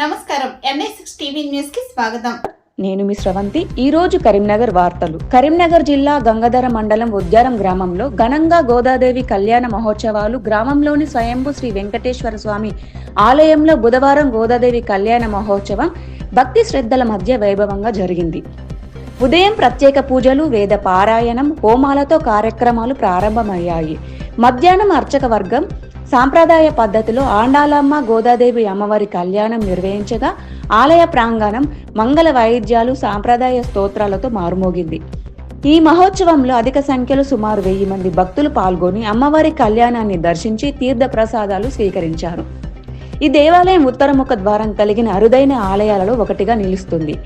నమస్కారం. NI six TV న్యూస్కి స్వాగతం. నేను మీ స్రవంతి. ఈ రోజు కరీంనగర్ వార్తలు. కరీంనగర్ జిల్లా గంగధర మండలం ఉద్యారం గ్రామంలో ఘనంగా గోదాదేవి కళ్యాణ మహోత్సవాలు గ్రామంలోని స్వయంభు శ్రీ వెంకటేశ్వర స్వామి ఆలయంలో బుధవారం గోదాదేవి కళ్యాణ మహోత్సవం భక్తి శ్రద్ధల మధ్య వైభవంగా జరిగింది. ఉదయం ప్రత్యేక పూజలు వేద పారాయణం హోమాలతో కార్యక్రమాలు ప్రారంభమయ్యాయి. మధ్యాహ్నం అర్చక వర్గం సాంప్రదాయ పద్ధతిలో ఆండాలమ్మ గోదాదేవి అమ్మవారి కళ్యాణం నిర్వహించగా ఆలయ ప్రాంగణం మంగళ వాయిద్యాలు సాంప్రదాయ స్తోత్రాలతో మారుమోగింది. ఈ మహోత్సవంలో అధిక సంఖ్యలో సుమారు వెయ్యి మంది భక్తులు పాల్గొని అమ్మవారి కళ్యాణాన్ని దర్శించి తీర్థ ప్రసాదాలు స్వీకరించారు. ఈ దేవాలయం ఉత్తరముఖ ద్వారం కలిగిన అరుదైన ఆలయాలలో ఒకటిగా నిలుస్తుంది.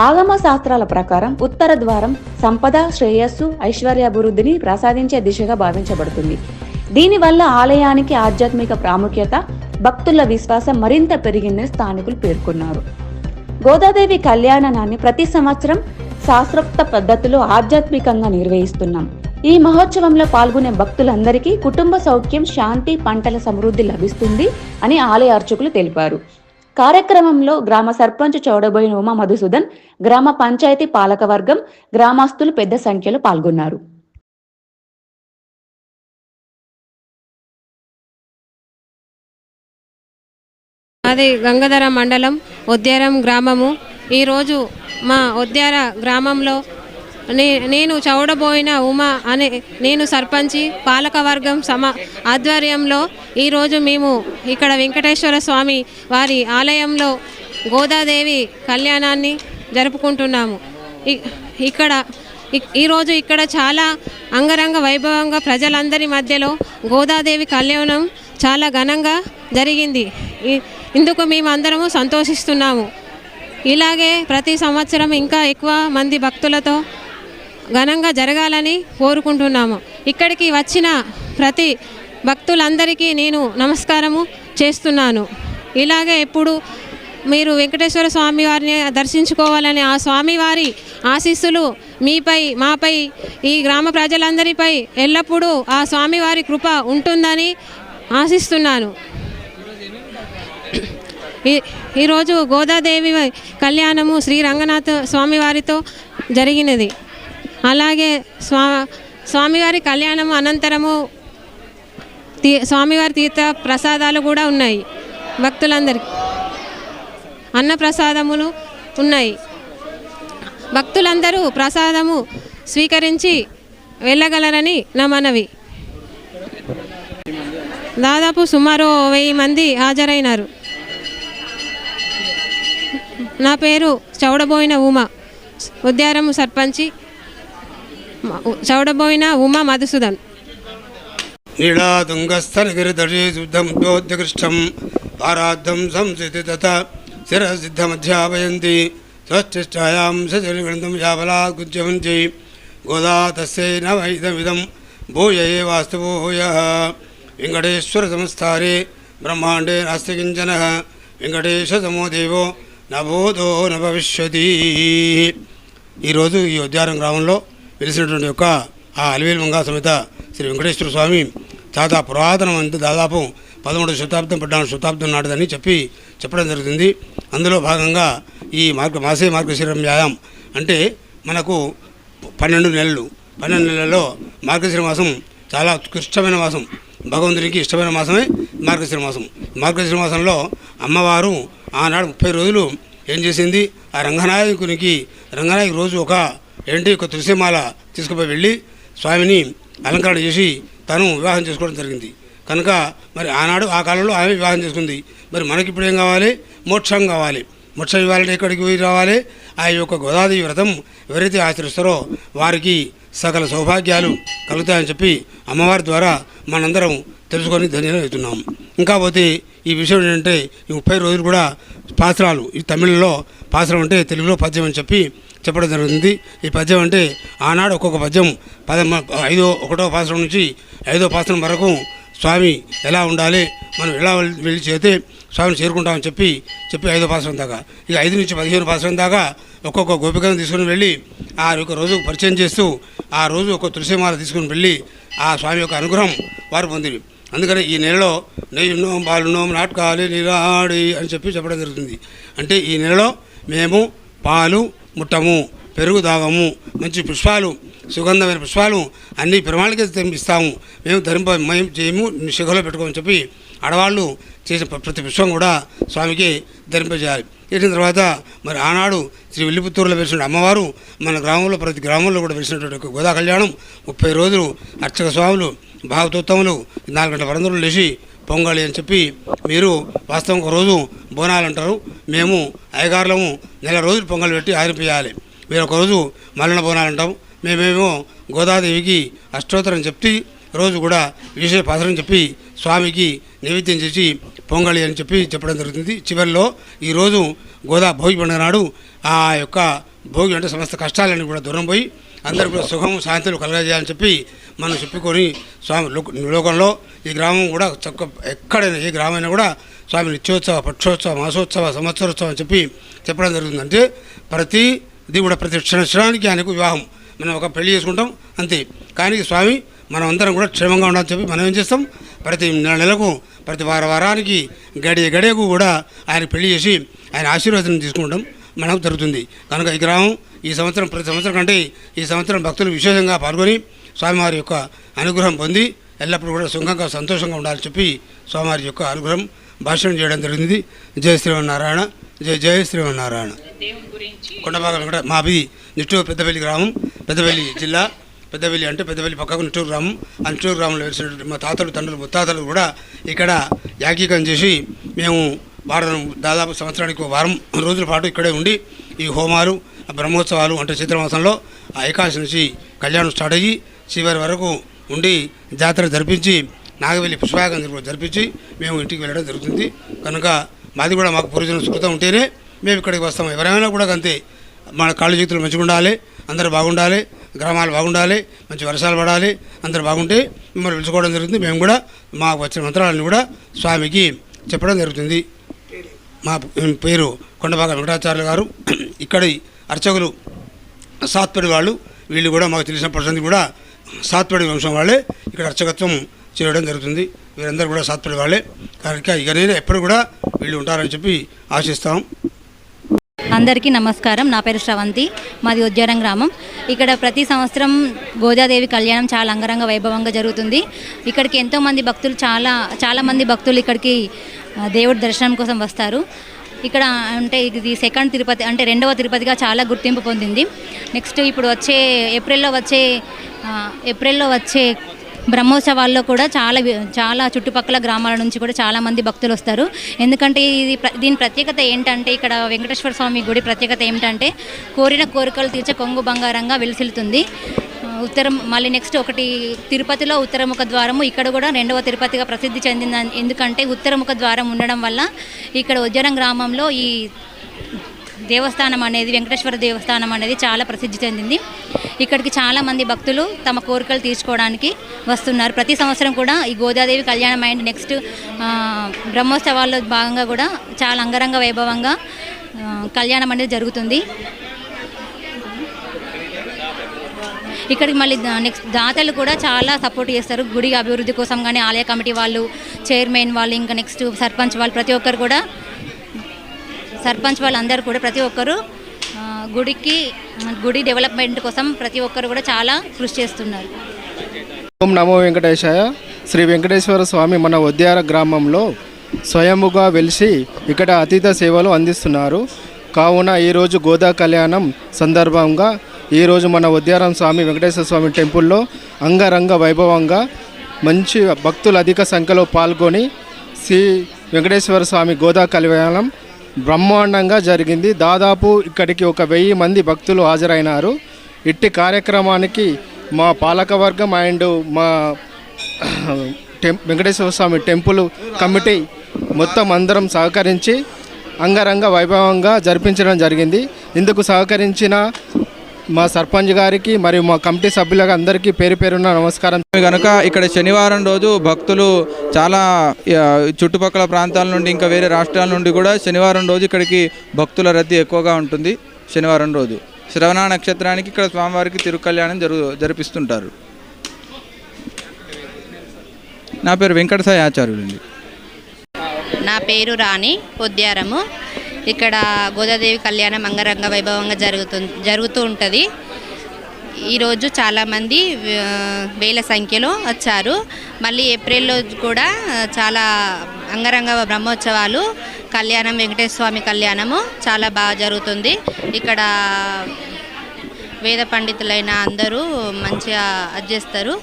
ఆగమ శాస్త్రాల ప్రకారం ఉత్తర ద్వారం సంపద శ్రేయస్సు ఐశ్వర్యాభివృద్ధిని ప్రసాదించే దిశగా భావించబడుతుంది. దీనివల్ల ఆలయానికి ఆధ్యాత్మిక ప్రాముఖ్యత భక్తుల విశ్వాసం మరింత పెరిగిందని స్థానికులు పేర్కొన్నారు. గోదాదేవి కళ్యాణాన్ని ప్రతి సంవత్సరం శాస్త్రోక్త పద్ధతిలో ఆధ్యాత్మికంగా నిర్వహిస్తున్నాం. ఈ మహోత్సవంలో పాల్గొనే భక్తులందరికీ కుటుంబ సౌఖ్యం శాంతి పంటల సమృద్ధి లభిస్తుంది అని ఆలయ అర్చకులు తెలిపారు. కార్యక్రమంలో గ్రామ సర్పంచ్ చౌడబోయిన ఉమా మధుసూదన్ గ్రామ పంచాయతీ పాలకవర్గం గ్రామస్తులు పెద్ద సంఖ్యలో పాల్గొన్నారు. అది గంగాధర మండలం ఉద్యారం గ్రామము. ఈరోజు మా ఉద్యార గ్రామంలో నే నేను చౌడబోయిన ఉమా అనే నేను సర్పంచి పాలకవర్గం సమ ఆధ్వర్యంలో ఈరోజు మేము ఇక్కడ వెంకటేశ్వర స్వామి వారి ఆలయంలో గోదాదేవి కళ్యాణాన్ని జరుపుకుంటున్నాము. ఇ- ఇక్కడ ఈరోజు ఇక్కడ చాలా అంగరంగ వైభవంగా ప్రజలందరి మధ్యలో గోదాదేవి కళ్యాణం చాలా ఘనంగా జరిగింది. ఇందుకు మేము అందరము సంతోషిస్తున్నాము. ఇలాగే ప్రతి సంవత్సరం ఇంకా ఎక్కువ మంది భక్తులతో ఘనంగా జరగాలని కోరుకుంటున్నాము. ఇక్కడికి వచ్చిన ప్రతి భక్తులందరికీ నేను నమస్కారము చేస్తున్నాను. ఇలాగే ఎప్పుడు మీరు వెంకటేశ్వర స్వామి వారిని దర్శించుకోవాలని ఆ స్వామివారి ఆశీస్సులు మీపై మాపై ఈ గ్రామ ప్రజలందరిపై ఎల్లప్పుడూ ఆ స్వామివారి కృప ఉంటుందని ఆశిస్తున్నాను. ఈరోజు గోదాదేవి కళ్యాణము శ్రీ రంగనాథ స్వామివారితో జరిగినది. అలాగే స్వా స్వామివారి కళ్యాణము అనంతరము తీ స్వామివారి తీర్థ ప్రసాదాలు కూడా ఉన్నాయి భక్తులందరికీ అన్న ప్రసాదములు ఉన్నాయి. భక్తులందరూ ప్రసాదము స్వీకరించి వెళ్ళగలరని నా మనవి. దాదాపు సుమారు వెయ్యి మంది హాజరైనారు. నా పేరు చౌడబోయిన ఉమ. ఉద్యారం సర్పంచి చౌడబోయిన ఉమ మధుసూదన్. నీళాతుంగస్థనగిరిధరీ శుద్ధముద్యోద్యకృష్టం ఆరాద్ధం సంసితి తత శిరసిద్ధమధ్యాపయంతి స్వచ్ఛాయాం సజలిగణితం యాబలాగుజ్యవంతి గోదా తస్యై నవైదమిదం భూయ వాస్తు భూయ వెంకటేశ్వర సంస్థారే బ్రహ్మాండే నాస్తి కించన వెంకటేశ సమో దేవో నభూతో నభవిష్యతి. ఈరోజు ఈ ఉద్యానం గ్రామంలో వెలిసినటువంటి యొక్క ఆ అలివేలు మంగా సమేత శ్రీ వెంకటేశ్వర స్వామి చాలా పురాతనం అంటే దాదాపు పదమూడు శతాబ్దం పద్నాలుగు శతాబ్దం నాటిదని చెప్పి చెప్పడం జరుగుతుంది. అందులో భాగంగా ఈ మార్గ మాసే మార్గశీరం వ్యాయామం అంటే మనకు పన్నెండు నెలలు. పన్నెండు నెలల్లో మార్గశిర మాసం చాలా ఉత్కృష్టమైన మాసం. భగవంతునికి ఇష్టమైన మాసమే మార్గశిర మాసం. మార్గశిర మాసంలో అమ్మవారు ఆనాడు ముప్పై రోజులు ఏం చేసింది? ఆ రంగనాయకునికి రంగనాయకు రోజు ఒక ఏంటి ఒక తులసిమాల తీసుకుపోయి వెళ్ళి స్వామిని అలంకరణ చేసి తను వివాహం చేసుకోవడం జరిగింది. కనుక మరి ఆనాడు ఆ కాలంలో ఆమె వివాహం చేసుకుంది. మరి మనకి ఇప్పుడు ఏం కావాలి? మోక్షం కావాలి. మోక్షం ఇవ్వాలంటే ఎక్కడికి పోయి రావాలి? ఆ యొక్క గోదాదేవి వ్రతం ఎవరైతే ఆచరిస్తారో వారికి సకల సౌభాగ్యాలు కలుగుతాయని చెప్పి అమ్మవారి ద్వారా మనందరం తెలుసుకొని ధన్యం అవుతున్నాం ఇంకా పోతే ఈ విషయం ఏంటంటే ఈ ముప్పై రోజులు కూడా పాత్రాలు ఈ తమిళ్ళో పాత్రం అంటే తెలుగులో పద్యం అని చెప్పి చెప్పడం జరుగుతుంది. ఈ పద్యం అంటే ఆనాడు ఒక్కొక్క పద్యం పదమ ఐదో ఒకటో పాత్రం నుంచి ఐదో పాత్రం వరకు స్వామి ఎలా ఉండాలి మనం ఎలా వెళ్ళి చేస్తే స్వామిని చేరుకుంటామని చెప్పి చెప్పి ఐదో పాత్రం దాకా. ఇక ఐదు నుంచి పదిహేను పాత్రం దాకా ఒక్కొక్క గోపికను తీసుకుని వెళ్ళి ఆ యొక్క రోజు పరిచయం చేస్తూ ఆ రోజు ఒక తులసిమాల తీసుకుని వెళ్ళి ఆ స్వామి యొక్క అనుగ్రహం వారు పొందిరి. అందుకని ఈ నెలలో నెయ్యున్నో పాలున్నోం నాటకాలి నిరాడి అని చెప్పి చెప్పడం జరుగుతుంది. అంటే ఈ నెలలో మేము పాలు ముట్టము పెరుగు తాగము మంచి పుష్పాలు సుగంధమైన పుష్పాలు అన్ని పెరుమాళ్ళకి ఇస్తాము మేము ధరింప మేము చేయము శిఖలో పెట్టుకోమని చెప్పి ఆడవాళ్ళు చేసిన ప్రతి పుష్పం కూడా స్వామికి ధరింపజేయాలి. చేసిన తర్వాత మరి ఆనాడు శ్రీ వెల్లిపుత్తూరులో వెలిసిన అమ్మవారు మన గ్రామంలో ప్రతి గ్రామంలో కూడా వెలిసినటువంటి గోదా కళ్యాణం ముప్పై రోజులు అర్చక స్వాములు భాగవతోత్తములు నాలుగు గంటల వరందరూ లేచి పొంగళి అని చెప్పి మీరు వాస్తవం ఒక రోజు బోనాలు అంటారు. మేము అయ్యగారులము నెల రోజులు పొంగల్ పెట్టి ఆరిపోయాలి. మీరు ఒకరోజు మల్లన బోనాలు అంటాం. మేమేమో గోదాదేవికి అష్టోత్తరం చెప్పి రోజు కూడా విశేష పాత్రం చెప్పి స్వామికి నైవేద్యం చేసి పొంగళి అని చెప్పి చెప్పడం జరుగుతుంది. చివరిలో ఈరోజు గోదా భోగి పండుగ నాడు ఆ యొక్క భోగి అంటే సమస్త కష్టాలన్నీ కూడా దూరం పోయి అందరూ కూడా సుఖం శాంతులు కలగజేయాలని చెప్పి మనం చెప్పుకొని స్వామి లోకంలో ఈ గ్రామం కూడా చక్క ఎక్కడైనా ఏ గ్రామైనా కూడా స్వామి నిత్యోత్సవ పక్షోత్సవ మాసోత్సవ సంవత్సరోత్సవం అని చెప్పి చెప్పడం జరుగుతుందంటే ప్రతి ఇది కూడా ప్రతి క్షణానికి ఆయనకు వివాహం. మనం ఒక పెళ్ళి చేసుకుంటాం అంతే. కానీ స్వామి మనం అందరం కూడా క్షేమంగా ఉండాలని చెప్పి మనం ఏం చేస్తాం? ప్రతి నెల నెలకు ప్రతి వార వారానికి గడియ గడియకు కూడా ఆయన పెళ్ళి చేసి ఆయన ఆశీర్వాదం తీసుకుంటాం. మనకు జరుగుతుంది. కనుక ఈ గ్రామం ఈ సంవత్సరం ప్రతి సంవత్సరం కంటే ఈ సంవత్సరం భక్తులు విశేషంగా పాల్గొని స్వామివారి యొక్క అనుగ్రహం పొంది ఎల్లప్పుడూ కూడా సుఖంగా సంతోషంగా ఉండాలని చెప్పి స్వామివారి యొక్క అనుగ్రహం భాషణం చేయడం జరిగింది. జయ శ్రీమన్నారాయణ జయ జయ శ్రీమన్నారాయణ. కొండభాగం కూడా మాది నిట్టూరు పెద్దపల్లి గ్రామం పెద్దపల్లి జిల్లా పెద్దపల్లి అంటే పెద్దపల్లి పక్కకు నిట్టూరు గ్రామం. ఆ నిట్టూరు గ్రామంలో వెలిసినటువంటి మా తాతలు తండ్రులు ముత్తాతలు కూడా ఇక్కడ యాకీకం చేసి మేము వారం దాదాపు సంవత్సరానికి ఒక వారం రోజుల పాటు ఇక్కడే ఉండి ఈ హోమాలు ఆ బ్రహ్మోత్సవాలు అంటే చైత్రమాసంలో ఆ ఏకాశి నుంచి కళ్యాణం స్టార్ట్ అయ్యి చివరి వరకు ఉండి జాతర జరిపించి నాగవెల్లి పుష్పయాగం జరిపించి మేము ఇంటికి వెళ్ళడం జరుగుతుంది. కనుక మాది కూడా మాకు పూర్వజన సుకృతం ఉంటేనే మేము ఇక్కడికి వస్తాం ఎవరైనా కూడా అంతే. మన కాళ్ళు చేతులు మంచిగా ఉండాలి అందరూ బాగుండాలి గ్రామాలు బాగుండాలి మంచి వర్షాలు పడాలి అందరు బాగుంటే మిమ్మల్ని పిలుచుకోవడం జరుగుతుంది. మేము కూడా మాకు వచ్చిన మంత్రాలను కూడా స్వామికి చెప్పడం జరుగుతుంది. మా పేరు కొండబాగ వెంకటాచార్యులు గారు. ఇక్కడి అర్చకులు సాత్పడి వాళ్ళు వీళ్ళు కూడా మాకు తెలిసిన పర్సెంట్ కూడా సాత్పడి వంశం వాళ్ళే. ఇక్కడ అర్చకత్వం చేయడం జరుగుతుంది. వీరందరూ కూడా సాత్పడి వాళ్ళే. కనుక ఇక నేను ఎప్పుడు కూడా వీళ్ళు ఉంటారని చెప్పి ఆశిస్తాం. అందరికీ నమస్కారం. నా పేరు శ్రవంతి. మాది ఉద్యారం గ్రామం. ఇక్కడ ప్రతి సంవత్సరం గోదాదేవి కళ్యాణం చాలా అంగరంగ వైభవంగా జరుగుతుంది. ఇక్కడికి ఎంతోమంది భక్తులు చాలా చాలామంది భక్తులు ఇక్కడికి దేవుడి దర్శనం కోసం వస్తారు. ఇక్కడ అంటే ఇది సెకండ్ తిరుపతి అంటే రెండవ తిరుపతిగా చాలా గుర్తింపు పొందింది. నెక్స్ట్ ఇప్పుడు వచ్చే ఏప్రిల్లో వచ్చే ఏప్రిల్లో వచ్చే బ్రహ్మోత్సవాల్లో కూడా చాలా చాలా చుట్టుపక్కల గ్రామాల నుంచి కూడా చాలా మంది భక్తులు వస్తారు. ఎందుకంటే ఇది ప్ర- దీని ప్రత్యేకత ఏంటంటే ఇక్కడ వెంకటేశ్వర స్వామి గుడి ప్రత్యేకత ఏమిటంటే కోరిన కోరికలు తీర్చే కొంగు బంగారంగా వెలిసిల్లుతుంది. ఉత్తరం మళ్ళీ నెక్స్ట్ ఒకటి తిరుపతిలో ఉత్తరముఖ ద్వారము ఇక్కడ కూడా రెండవ తిరుపతిగా ప్రసిద్ధి చెందింది ఎందుకంటే ఉత్తరముఖ ద్వారం ఉండడం వల్ల ఇక్కడ ఉజ్జరం గ్రామంలో ఈ దేవస్థానం అనేది వెంకటేశ్వర దేవస్థానం అనేది చాలా ప్రసిద్ధి చెందింది. ఇక్కడికి చాలా మంది భక్తులు తమ కోరికలు తీర్చుకోవడానికి వస్తున్నారు. ప్రతి సంవత్సరం కూడా ఈ గోదాదేవి కళ్యాణం అండ్ నెక్స్ట్ బ్రహ్మోత్సవాల్లో భాగంగా కూడా చాలా అంగరంగ వైభవంగా కళ్యాణం అనేది జరుగుతుంది. ఇక్కడికి మళ్ళీ నెక్స్ట్ దాతలు కూడా చాలా సపోర్ట్ చేస్తారు. గుడి అభివృద్ధి కోసం కానీ ఆలయ కమిటీ వాళ్ళు చైర్మన్ వాళ్ళు ఇంకా నెక్స్ట్ సర్పంచ్ వాళ్ళు ప్రతి ఒక్కరు కూడా సర్పంచ్ వాళ్ళందరూ కూడా ప్రతి ఒక్కరు గుడికి గుడి డెవలప్మెంట్ కోసం ప్రతి ఒక్కరు కూడా చాలా కృషి చేస్తున్నారు. ఓం నమో వెంకటేశాయ. శ్రీ వెంకటేశ్వర స్వామి మన ఉద్యార గ్రామంలో స్వయముగా వెలిసి ఇక్కడ అతీత సేవలు అందిస్తున్నారు. కావున ఈరోజు గోదా కళ్యాణం సందర్భంగా ఈరోజు మన ఉద్యారం స్వామి వెంకటేశ్వర స్వామి టెంపుల్లో అంగరంగ వైభవంగా మంచి భక్తులు అధిక సంఖ్యలో పాల్గొని శ్రీ వెంకటేశ్వర స్వామి గోదా కళ్యాణం బ్రహ్మాండంగా జరిగింది. దాదాపు ఇక్కడికి ఒక వెయ్యి మంది భక్తులు హాజరైనారు. ఇట్టి కార్యక్రమానికి మా పాలకవర్గం అండ్ మా టెం వెంకటేశ్వర స్వామి టెంపుల్ కమిటీ మొత్తం అందరం సహకరించి అంగరంగ వైభవంగా జరిపించడం జరిగింది. ఇందుకు సహకరించిన మా సర్పంచ్ గారికి మరియు మా కమిటీ సభ్యులకు అందరికీ పేరు పేరున నమస్కారం. కనుక ఇక్కడ శనివారం రోజు భక్తులు చాలా చుట్టుపక్కల ప్రాంతాల నుండి ఇంకా వేరే రాష్ట్రాల నుండి కూడా శనివారం రోజు ఇక్కడికి భక్తుల రద్దీ ఎక్కువగా ఉంటుంది శనివారం రోజు. శ్రవణ నక్షత్రానికి ఇక్కడ స్వామివారికి తిరుకల్యాణం జరు జరిపిస్తుంటారు. నా పేరు వెంకటసాయి ఆచార్యులండి. నా పేరు రాణి పొద్యారము ఇక్కడ గోదాదేవి కళ్యాణం అంగరంగ వైభవంగా జరుగుతు జరుగుతూ ఉంటుంది. ఈరోజు చాలామంది వేల సంఖ్యలో వచ్చారు. మళ్ళీ ఏప్రిల్లో కూడా చాలా అంగరంగ బ్రహ్మోత్సవాలు కళ్యాణం వెంకటేశ్వర స్వామి కళ్యాణము చాలా బాగా జరుగుతుంది. ఇక్కడ వేద పండితులైన అందరూ మంచిగా అది చేస్తారు.